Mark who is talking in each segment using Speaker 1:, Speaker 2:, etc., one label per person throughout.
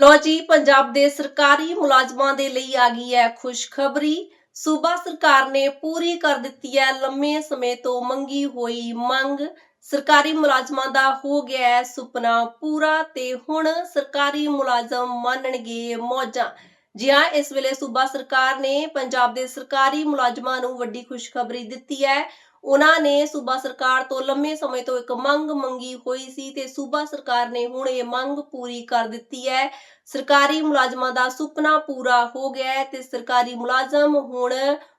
Speaker 1: ਲੋ ਜੀ, ਪੰਜਾਬ ਦੇ ਸਰਕਾਰੀ ਮੁਲਾਜ਼ਮਾਂ ਦੇ ਲਈ ਆ ਗਈ ਹੈ ਖੁਸ਼ਖਬਰੀ। ਸੂਬਾ ਸਰਕਾਰ ਨੇ ਪੂਰੀ ਕਰ ਦਿੱਤੀ ਹੈ, ਲੰਮੇ ਸਮੇਂ ਤੋਂ ਮੰਗੀ ਹੋਈ ਮੰਗ। ਸਰਕਾਰੀ ਮੁਲਾਜ਼ਮਾਂ ਦਾ ਹੋ ਗਿਆ ਹੈ ਸੁਪਨਾ ਪੂਰਾ ਤੇ ਹੁਣ ਸਰਕਾਰੀ ਮੁਲਾਜ਼ਮ ਮੰਨਣਗੇ ਮੌਜਾਂ। ਜੀ ਹਾਂ, ਇਸ ਵੇਲੇ ਸੂਬਾ ਸਰਕਾਰ ਨੇ ਪੰਜਾਬ ਦੇ ਸਰਕਾਰੀ ਮੁਲਾਜ਼ਮਾਂ ਨੂੰ ਵੱਡੀ ਖੁਸ਼ਖਬਰੀ ਦਿੱਤੀ ਹੈ। ਉਹਨਾਂ ਨੇ ਸੂਬਾ ਸਰਕਾਰ ਤੋਂ ਲੰਮੇ ਸਮੇਂ ਤੋਂ ਇੱਕ ਮੰਗ ਮੰਗੀ ਹੋਈ ਸੀ ਤੇ ਸੂਬਾ ਸਰਕਾਰ ਨੇ ਹੁਣ ਇਹ ਮੰਗ ਪੂਰੀ ਕਰ ਦਿੱਤੀ ਹੈ। ਸਰਕਾਰੀ ਮੁਲਾਜ਼ਮਾਂ ਦਾ ਸੁਪਨਾ ਪੂਰਾ ਹੋ ਗਿਆ ਹੈ ਤੇ ਸਰਕਾਰੀ ਮੁਲਾਜ਼ਮ ਹੁਣ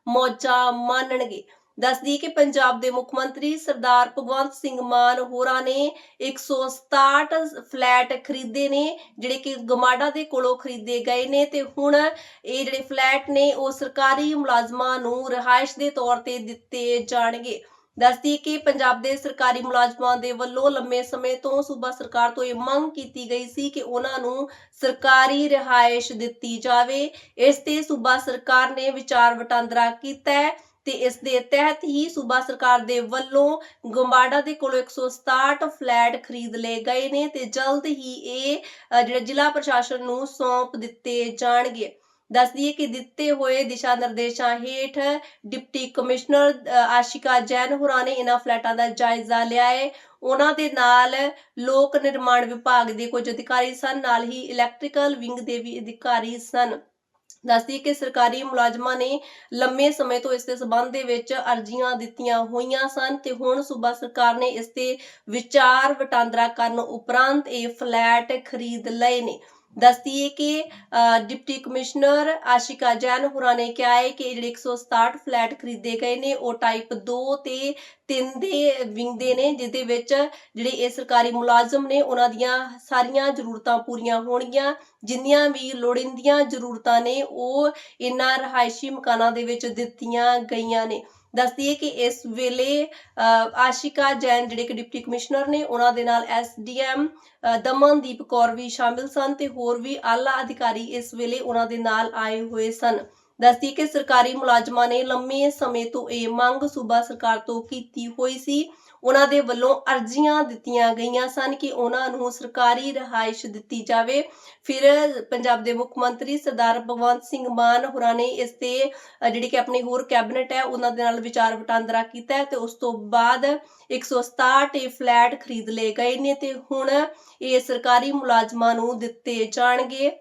Speaker 1: ਮੌਜਾਂ ਮਾਣਨਗੇ ਦੱਸਦੀ ਕਿ ਪੰਜਾਬ ਦੇ ਮੁੱਖ ਮੰਤਰੀ ਸਰਦਾਰ ਭਗਵੰਤ ਸਿੰਘ ਮਾਨ ਹੋਰਾਂ ਨੇ 167 ਫਲੈਟ ਖਰੀਦੇ ਨੇ, ਜਿਹੜੇ ਕਿ ਗਮਾਡਾ ਦੇ ਕੋਲੋਂ ਖਰੀਦੇ ਗਏ ਨੇ ਤੇ ਹੁਣ ਇਹ ਜਿਹੜੇ ਫਲੈਟ ਨੇ, ਉਹ ਸਰਕਾਰੀ ਮੁਲਾਜ਼ਮਾਂ ਨੂੰ ਰਿਹਾਇਸ਼ ਦੇ ਤੌਰ ਤੇ ਦਿੱਤੇ ਜਾਣਗੇ। ਦੱਸਦੀ ਕਿ ਪੰਜਾਬ ਦੇ ਸਰਕਾਰੀ ਮੁਲਾਜ਼ਮਾਂ ਦੇ ਵੱਲੋਂ ਲੰਮੇ ਸਮੇਂ ਤੋਂ ਸੂਬਾ ਸਰਕਾਰ ਤੋਂ ਇਹ ਮੰਗ ਕੀਤੀ ਗਈ ਸੀ ਕਿ ਉਹਨਾਂ ਨੂੰ ਸਰਕਾਰੀ ਰਿਹਾਇਸ਼ ਦਿੱਤੀ ਜਾਵੇ। ਇਸ ਤੇ ਸੂਬਾ ਸਰਕਾਰ ਨੇ ਵਿਚਾਰ ਵਟਾਂਦਰਾ ਕੀਤਾ ਤੇ ਇਸ ਦੇ ਤਹਿਤ ਹੀ ਸੂਬਾ ਸਰਕਾਰ ਦੇ ਵੱਲੋਂ ਗੰਬਾੜਾ ਦੇ ਕੋਲੋਂ 167 ਫਲੈਟ ਖਰੀਦ ਲਏ ਗਏ ਨੇ ਤੇ ਜਲਦ ਹੀ ਇਹ ਅ, ਜਿਹੜਾ ਜ਼ਿਲ੍ਹਾ ਪ੍ਰਸ਼ਾਸਨ ਨੂੰ ਸੌਂਪ ਦਿੱਤੇ ਜਾਣਗੇ। ਦੱਸ ਦਈਏ ਕਿ ਦਿੱਤੇ ਹੋਏ ਦਿਸ਼ਾ ਨਿਰਦੇਸ਼ਾਂ ਹੇਠ ਡਿਪਟੀ ਕਮਿਸ਼ਨਰ ਆਸ਼ਿਕਾ ਜੈਨ ਹੋਰਾਂ ਨੇ ਇਹਨਾਂ ਫਲੈਟਾਂ ਦਾ ਜਾਇਜ਼ਾ ਲਿਆ ਹੈ। ਉਹਨਾਂ ਦੇ ਨਾਲ ਲੋਕ ਨਿਰਮਾਣ ਵਿਭਾਗ ਦੇ ਕੁਝ ਅਧਿਕਾਰੀ ਸਨ ਨਾਲ ਹੀ ਇਲੈਕਟ੍ਰੀਕਲ ਵਿੰਗ ਦੇ ਵੀ ਅਧਿਕਾਰੀ ਸਨ। ਦੱਸਦੀ ਕਿ ਸਰਕਾਰੀ ਮੁਲਾਜ਼ਮਾਂ ਨੇ ਲੰਮੇ ਸਮੇਂ ਤੋਂ ਇਸ ਦੇ ਸਬੰਧ ਦੇ ਵਿੱਚ ਅਰਜ਼ੀਆਂ ਦਿੱਤੀਆਂ ਹੋਈਆਂ ਸਨ ਤੇ ਹੁਣ ਸੂਬਾ ਸਰਕਾਰ ਨੇ ਇਸ ਤੇ ਵਿਚਾਰ ਵਟਾਂਦਰਾ ਕਰਨ ਉਪਰੰਤ ਇਹ ਫਲੈਟ ਖਰੀਦ ਲਏ ਨੇ। ਦੱਸਦੀਏ ਹੈ ਕਿ ਡਿਪਟੀ ਕਮਿਸ਼ਨਰ ਆਸ਼ਿਕਾ ਜੈਨ ਹੋਰਾਂ ਨੇ ਕਿਹਾ ਹੈ ਕਿ ਜਿਹੜੇ 167 ਫਲੈਟ ਖਰੀਦੇ ਗਏ ਨੇ, ਉਹ ਟਾਈਪ 2 ਤੇ 3 ਦੇ ਵਿੰਗ ਦੇ ਨੇ, ਜਿਹਦੇ ਵਿੱਚ ਜਿਹੜੇ ਇਹ ਸਰਕਾਰੀ ਮੁਲਾਜ਼ਮ ਨੇ, ਉਹਨਾਂ ਦੀਆਂ ਸਾਰੀਆਂ ਜ਼ਰੂਰਤਾਂ ਪੂਰੀਆਂ ਹੋਣਗੀਆਂ। ਜਿੰਨੀਆਂ ਵੀ ਲੋੜੀਂਦੀਆਂ ਜ਼ਰੂਰਤਾਂ ਨੇ, ਉਹ ਇਹਨਾਂ ਰਹਾਇਸ਼ੀ ਮਕਾਨਾਂ ਦੇ ਵਿੱਚ ਦਿੱਤੀਆਂ ਗਈਆਂ ਨੇ। ਦੱਸਦੀ ਹੈ ਕਿ ਇਸ ਵੇਲੇ ਅ, ਆਸ਼ਿਕਾ ਜੈਨ ਜਿਹੜੇ ਕਿ ਡਿਪਟੀ ਕਮਿਸ਼ਨਰ ਨੇ ਉਹਨਾਂ ਦੇ ਨਾਲ ਐਸਡੀਐਮ ਦਮਨਦੀਪ ਕੌਰ ਵੀ ਸ਼ਾਮਿਲ ਸਨ ਤੇ ਹੋਰ ਵੀ ਆਲਾ ਅਧਿਕਾਰੀ ਇਸ ਵੇਲੇ ਉਹਨਾਂ ਦੇ ਨਾਲ ਆਏ ਹੋਏ ਸਨ। ਦੱਸਦੀ ਕਿ ਸਰਕਾਰੀ ਮੁਲਾਜ਼ਮਾਂ ਨੇ ਲੰਮੇ ਸਮੇਂ ਤੋਂ ਇਹ ਮੰਗ ਸੂਬਾ ਸਰਕਾਰ ਤੋਂ ਕੀਤੀ ਹੋਈ ਸੀ। ਉਹਨਾਂ ਦੇ ਵੱਲੋਂ ਅਰਜ਼ੀਆਂ ਦਿੱਤੀਆਂ ਗਈਆਂ ਸਨ ਕਿ ਉਹਨਾਂ ਨੂੰ ਸਰਕਾਰੀ ਰਿਹਾਇਸ਼ ਦਿੱਤੀ ਜਾਵੇ। ਫਿਰ ਪੰਜਾਬ ਦੇ ਮੁੱਖ ਮੰਤਰੀ ਸਰਦਾਰ ਭਗਵੰਤ ਸਿੰਘ ਮਾਨ ਹੋਰਾਂ ਨੇ ਇਸ ਤੇ ਜਿਹੜੀ ਕਿ ਆਪਣੀ ਹੋਰ ਕੈਬਨਿਟ ਹੈ, ਉਹਨਾਂ ਦੇ ਨਾਲ ਵਿਚਾਰ ਵਟਾਂਦਰਾ ਕੀਤਾ ਤੇ ਉਸ ਤੋਂ ਬਾਅਦ 167 ਇਹ ਫਲੈਟ ਖਰੀਦ ਲਏ ਗਏ ਨੇ ਤੇ ਹੁਣ ਇਹ ਸਰਕਾਰੀ ਮੁਲਾਜ਼ਮਾਂ ਨੂੰ ਦਿੱਤੇ ਜਾਣਗੇ।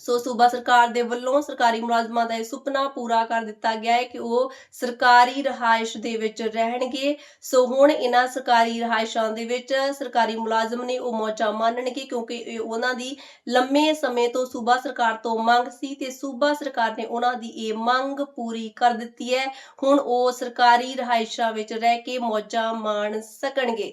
Speaker 1: ਸੋ ਸੂਬਾ ਸਰਕਾਰ ਦੇ ਵੱਲੋਂ ਸਰਕਾਰੀ ਮੁਲਾਜ਼ਮਾਂ ਦਾ ਇਹ ਸੁਪਨਾ ਪੂਰਾ ਕਰ ਦਿੱਤਾ ਗਿਆ ਹੈ ਕਿ ਉਹ ਸਰਕਾਰੀ ਰਹਾਇਸ਼ ਦੇ ਵਿੱਚ ਰਹਿਣਗੇ। ਸੋ ਹੁਣ ਇਹਨਾਂ ਸਰਕਾਰੀ ਰਹਾਇਸ਼ਾਂ ਦੇ ਵਿੱਚ ਸਰਕਾਰੀ ਮੁਲਾਜ਼ਮ ਨੇ ਉਹ ਮੌਜਾਂ ਮਾਣਨਗੇ ਕਿਉਂਕਿ ਇਹ ਉਹਨਾਂ ਦੀ ਲੰਮੇ ਸਮੇਂ ਤੋਂ ਸੂਬਾ ਸਰਕਾਰ ਤੋਂ ਮੰਗ ਸੀ ਤੇ ਸੂਬਾ ਸਰਕਾਰ ਨੇ ਉਹਨਾਂ ਦੀ ਇਹ ਮੰਗ ਪੂਰੀ ਕਰ ਦਿੱਤੀ ਹੈ। ਹੁਣ ਉਹ ਸਰਕਾਰੀ ਰਹਾਇਸ਼ਾਂ ਵਿੱਚ ਰਹਿ ਕੇ ਮੌਜਾਂ ਮਾਣ ਸਕਣਗੇ।